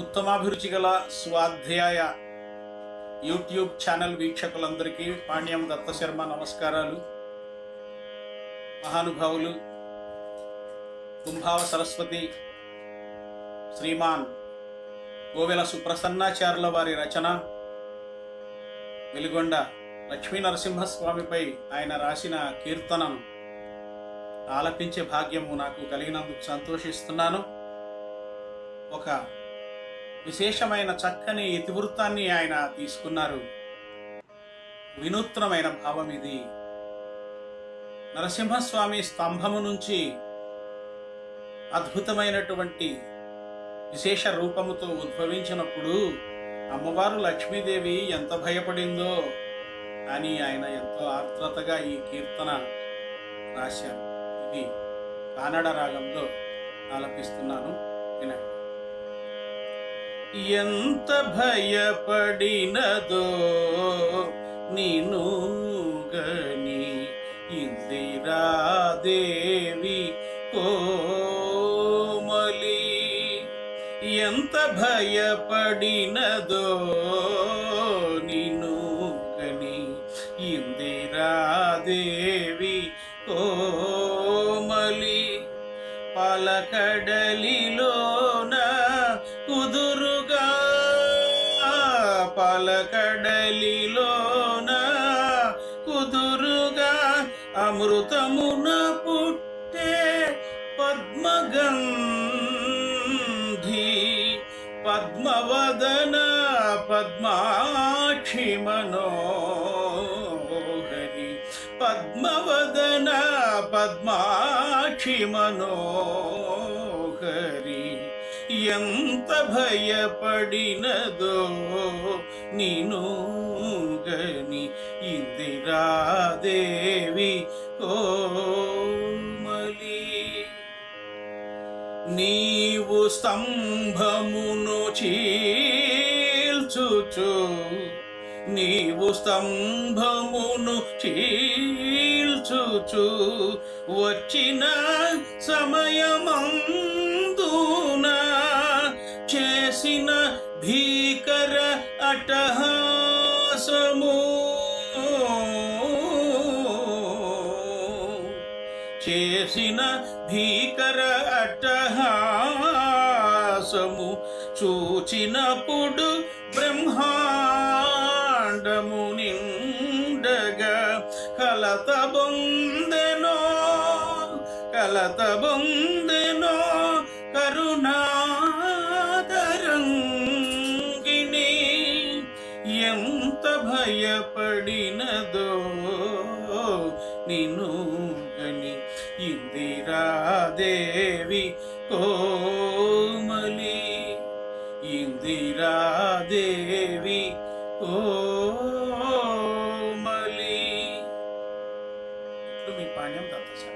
ఉత్తమాభిరుచి గల స్వాధ్యాయ YouTube channel వీక్షకులందరికీ పాణ్యం దత్తశర్మ నమస్కారాలు. మహానుభావులు కుంభావ సరస్వతి శ్రీమాన్ కోవెల సుప్రసన్నాచార్యుల వారి రచన వెలుగొండ లక్ష్మీ నరసింహస్వామిపై ఆయన రాసిన కీర్తనను ఆలపించే భాగ్యము నాకు కలిగినందుకు సంతోషిస్తున్నాను. ఒక విశేషమైన చక్కని ఇతివృత్తాన్ని ఆయన తీసుకున్నారు. వినూత్నమైన భావం ఇది. నరసింహస్వామి స్తంభము నుంచి అద్భుతమైనటువంటి విశేష రూపముతో ఉద్భవించినప్పుడు అమ్మవారు లక్ష్మీదేవి ఎంత భయపడిందో అని ఆయన ఎంతో ఆర్ద్రతగా ఈ కీర్తన రాశారు. ఇది కానడ రాగంలో ఆలపిస్తున్నాను. వినండి. ఎంత భయపడినదో నిను గని ఇందిరాదేవి కోమలి. ఎంత భయపడినదో నిను గని ఇందిరాదేవి కోమలి. పలకడలిలో పాలకడలిలోన కుదురుగా అమృతమున పుట్టే పద్మగంధి పద్మవదన పద్మాక్షి మనోహరి. పద్మవదన పద్మాక్షి మనోహరి. ఎంత భయపడినదో నిను గని ఇందిరాదేవి కోమలి. నీవు స్తంభమును చీల్చుచు నీవు స్తంభమును చీల్చుచు వచ్చిన సమయమందు చేసిన భీకర అటహాసము చేసిన భీకర అట్టహాసము చూచినప్పుడు బ్రహ్మాండము నిండగా కలత బొందెనో కలత బొందెనో కరుణా పడినదో నిన్ను గని ఇందిరాదేవి కోమలి. ఇందిరాదేవి కోమలి. మీ పాణ్యం దత్త